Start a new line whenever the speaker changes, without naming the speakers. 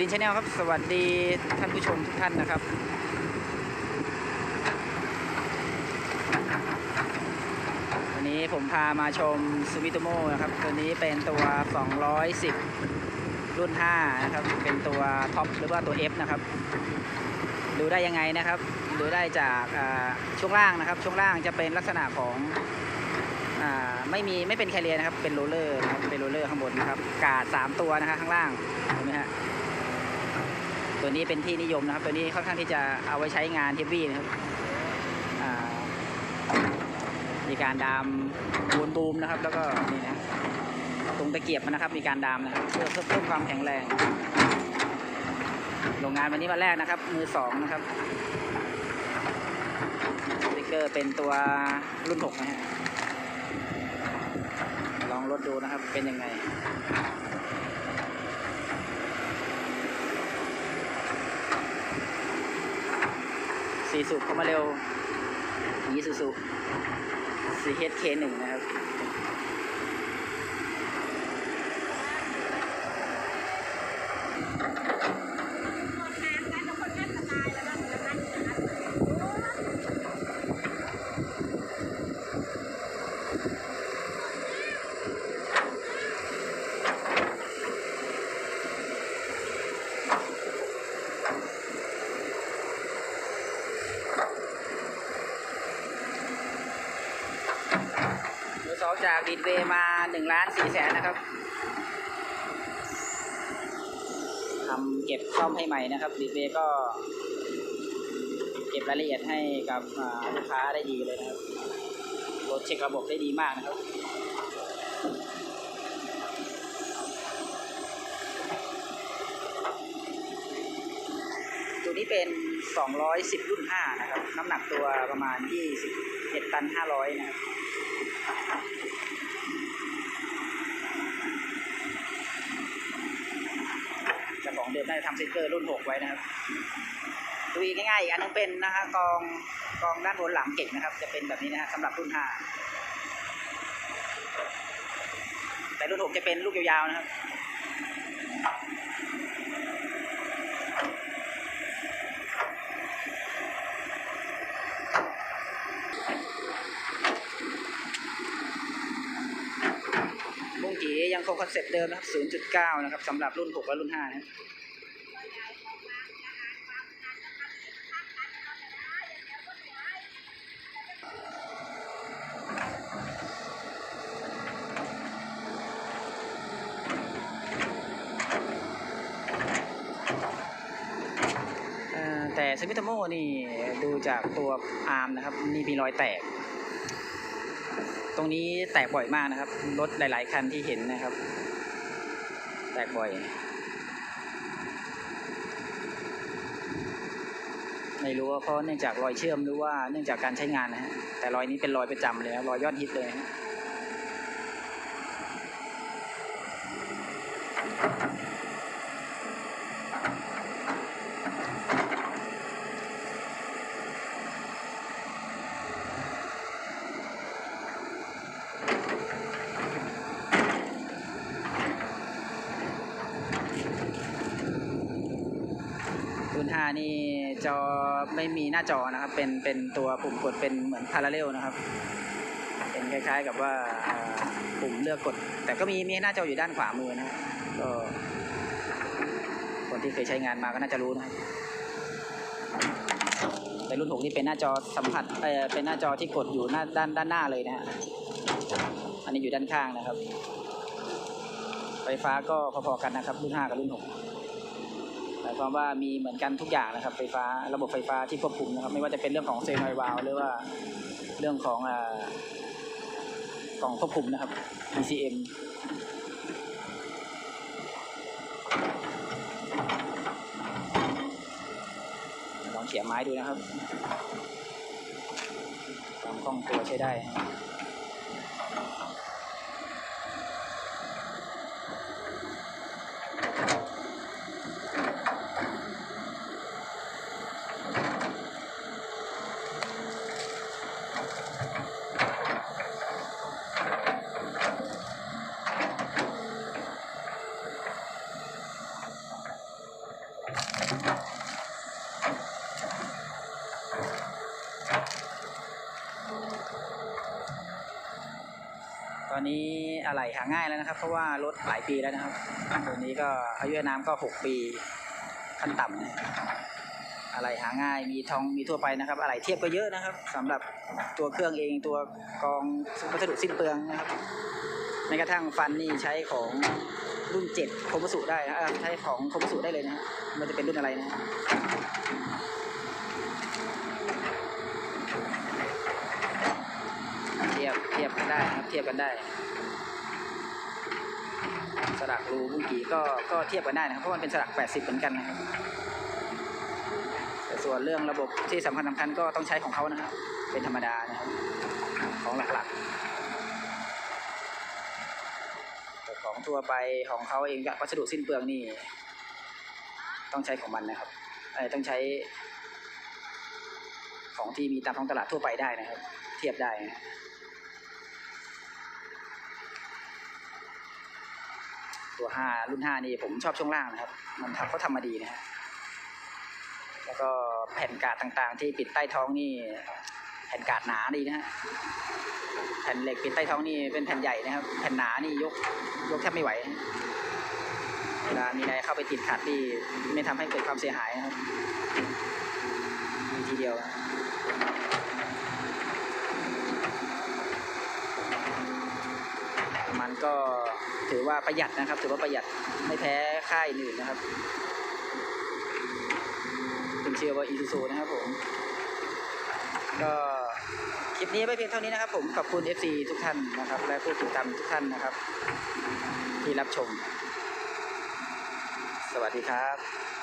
ดินชาแนลครับ สวัสดีท่านผู้ชมทุกท่านนะครับ วันนี้ผมพามาชมซูมิโตโมนะครับ ตัวนี้เป็นตัว 210 รุ่น 5 นะครับ เป็นตัวท็อปหรือว่าตัว F นะครับ ดูได้ยังไงนะครับ ดูได้จากช่วงล่างนะครับ ช่วงล่างจะเป็นลักษณะของอไม่มีไม่เป็นแคเรียนะครับ เป็นโรลเลอร์นะครับเป็นโรลเลอร์ข้างบนนะครับ กาด 3 ตัวนะครับข้างล่างเห็นไหมฮะ ตัวนี้เป็นที่นิยมนะครับ ตัวนี้ค่อนข้างที่จะเอาไว้ใช้งานเฮฟวี่นะครับมีการดามบูนบูมนะครับ แล้วก็นี่นะตรงตะเกียบมันนะครับ มีการดามนะครับเพื่อเพื่อเพิ่มความแข็งแรงโรงงานวันนี้วันแรกนะครับ มือสองนะครับสติกเกอร์เป็นตัวรุ่นหกนะฮะลองรถดูนะครับเป็นยังไง สีสุบเข้ามาเร็วอีซูซูสีเฮดเคหนึ่งนะครับ จากดีดเวย์มา1ล้าน4แสนนะครับทำเก็บซ่อมให้ใหม่นะครับดีดเวก็ เก็บรายละเอียดให้กับลูกค้าได้ดีเลยนะครับรถเช็คระบบได้ดีมากนะครับตัวนี้เป็น 210 รุ่น 5 นะครับ น้ำหนักตัวประมาณ 21 ตัน 500 นะครับ เจ้าของเดิมได้ ทำสติ๊กเกอร์รุ่น 6 ไว้นะครับดูอีกง่ายๆอีกอันนึงเป็นนะฮะกองกองด้านบนหลังเก่งนะครับ จะเป็นแบบนี้นะฮะสำหรับรุ่น 5 แต่รุ่น 6 จะเป็นลูกยาวๆนะครับบุ้งกียังคงคอนเซ็ปต์เดิมนะครับ 0.9 นะครับสำหรับรุ่น 6 และรุ่น 5 นะครับ แต่สมิธโมนี่ดูจากตัวอาร์มนะครับนี่มีรอยแตก ตรงนี้แตกบ่อยมากนะครับ รถหลาย ๆ คันที่เห็นนะครับ แตกบ่อย ไม่รู้ว่าเพราะเนื่องจากรอยเชื่อมหรือว่าเนื่องจากการใช้งานนะฮะแต่รอยนี้เป็นรอยประจำเลยนะรอยยอดฮิตเลยนะ 5 นี่จอไม่มีหน้าจอนะครับ เป็นเป็นตัวปุ่มกดเป็นเหมือนพาราเรลนะครับ เป็นคล้าย ๆ กับว่าปุ่มเลือกกด แต่ก็มีมีหน้าจออยู่ด้านขวามือนะก็คนที่เคยใช้งานมาก็น่าจะรู้นะครับแต่รุ่น 6 นี่เป็นหน้าจอสัมผัสเออเป็นหน้าจอที่กดอยู่หน้าด้านด้านหน้าเลยนะฮะอันนี้อยู่ด้านข้างนะครับ ไฟฟ้าก็พอๆกันนะครับ รุ่น 5 กับรุ่น6หมายความว่ามีเหมือนกันทุกอย่างนะครับ ไฟฟ้าระบบไฟฟ้าที่ควบคุมนะครับ ไม่ว่าจะเป็นเรื่องของเซนอยวาลหรือว่าเรื่องของกล่องควบคุมนะครับ ECM ลองเขี่ยไม้ดูนะครับความคล่องตัวใช้ได้ อนนี้อะไรหาง่ายแล้วนะครับ เพราะว่ารถหลายปีแล้วนะครับ ตัวนี้ก็อายุนามก็หกปีขั้นต่ำนะอะไรหาง่ายมีทองมีทั่วไปนะครับอะไรเทียบก็เยอะนะครับสำหรับตัวเครื่องเองตัวกองวัสดุสิ้นเปลืองนะครับแม้กระทั่งฟันนี่ใช้ของรุ่นเจ็ดคมสุได้นะใช้ของคมสุได้เลยนะมันจะเป็นรุ่นอะไรนะ เที ยบเทียบกันได้นะครับเทียบกันได้ สลักรูบุ้งกีก็ก็เทียบกันได้นะครับเพราะมันเป็นสลัก 80 เหมือนกันนะครับแต่ส่วนเรื่องระบบที่สำคัญสำคัญก็ต้องใช้ของเขานะครับ เป็นธรรมดานะครับของหลักๆแต่ของทั่วไปของเขาเองกับวัสดุสิ้นเปลืองนี่ต้องใช้ของมันนะครับเอ่ต้องใช้ของที่มีตามท้องตลาดทั่วไปได้นะครับ เทียบได้นะ ตัวห้ารุ่นห้านี่ผมชอบช่วงล่างนะครับ มันทำเขาทำมาดีนะฮะแล้วก็แผ่นกาดต่างๆ ที่ปิดใต้ท้องนี่ แผ่นกาดหนาดีนะฮะแผ่นเหล็กปิดใต้ท้องนี่เป็นแผ่นใหญ่นะครับ แผ่นหนานี่ยกยกแทบไม่ไหวเวลามีอะไรเข้าไปติดขัดนี่ไม่ทำให้เกิดความเสียหายนะครับมีทีเดียวนะมันก็ ถือว่าประหยัดนะครับ ถือว่าประหยัดไม่แพ้ค่ายอื่นนะครับเป็นเชื่อว่าอีซูซูนะครับผมก็คลิปนี้ไม่เพียงเท่านี้นะครับ ผมขอบคุณ FC ทุกท่านนะครับ และผู้ติดตามทุกท่านนะครับ ที่รับชม สวัสดีครับ